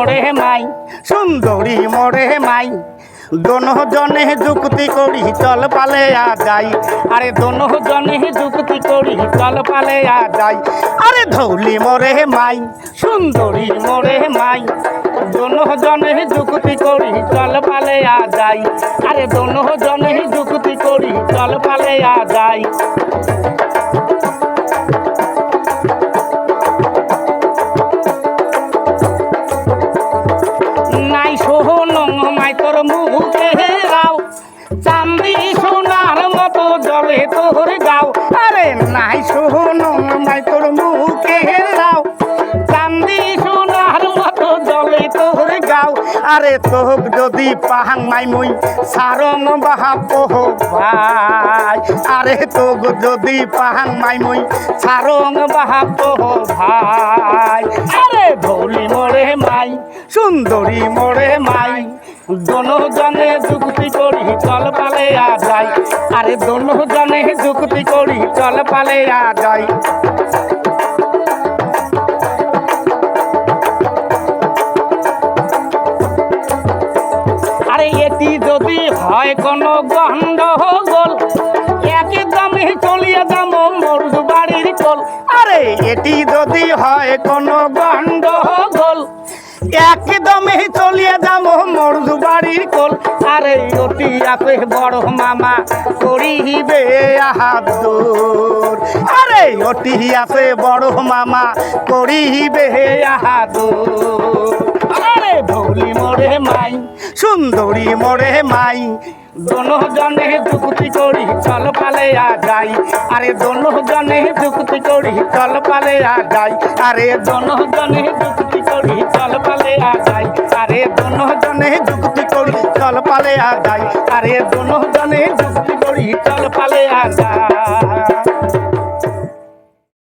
মরে মাই, সুন্দরী মরে মাই। দোনজনে যুক্তি করি, চল পালে আ যাই আরে দোনজনে যুক্তি করি, চল পালে আ যাই আরে ধৌলি মরে মাই, সুন্দরী মরে মাই। দোনজনে যুক্তি করি, চল পালে আ যাই আরে দোনজনে যুক্তি করি, চল পালে আ যাই মুখে রাও চান্দি সোনার মতো জলে তোর গাও। আরে নাই সোহন মাই তোর মুখে রাও চান্দি সোনার মতো জলে তোর গাও। আরে তোক যদি পাহাং মাই মুই সারং বাহা পোহ ভাই। আরে তোক যদি পাহাং মাই মুই সারং বাহা পোহ ভাই। আরে ভৌলি মোরে মাই, সুন্দরী মোরে মাই। দোনো জনে যুক্তি করি, চল পালে আ যাই। আরে দোনো জনে যুক্তি করি, চল পালে আ যাই। আরে এটি যদি হয় কোনো গন্ডগোল, একদমই চলিয়ে যাব মরুদ বাড়ির কোল। আরে এটি যদি হয় কোনো গন্ডগোল একদমই চলিয়ে যাব মরদু বাড়ির কোল। আরে অতি আছে বড় মামা করিবে আহাদুর আরে অতি আছে বড় মামা করিবে আহাদুর আরে ভৌলি মোরে মাই সুন্দরী মোরে মাই। দোনো জনে যুক্তি করি চল পালে আ যাই। আরে দোনো জনে যুক্তি করি চল পালে আ যাই। আরে দোনো জনে যুক্তি করি চল পালে আ যাই। আরে দোনো জনে যুক্তি করি চল পালে আ যাই। আরে দোনো জনে যুক্তি করি চল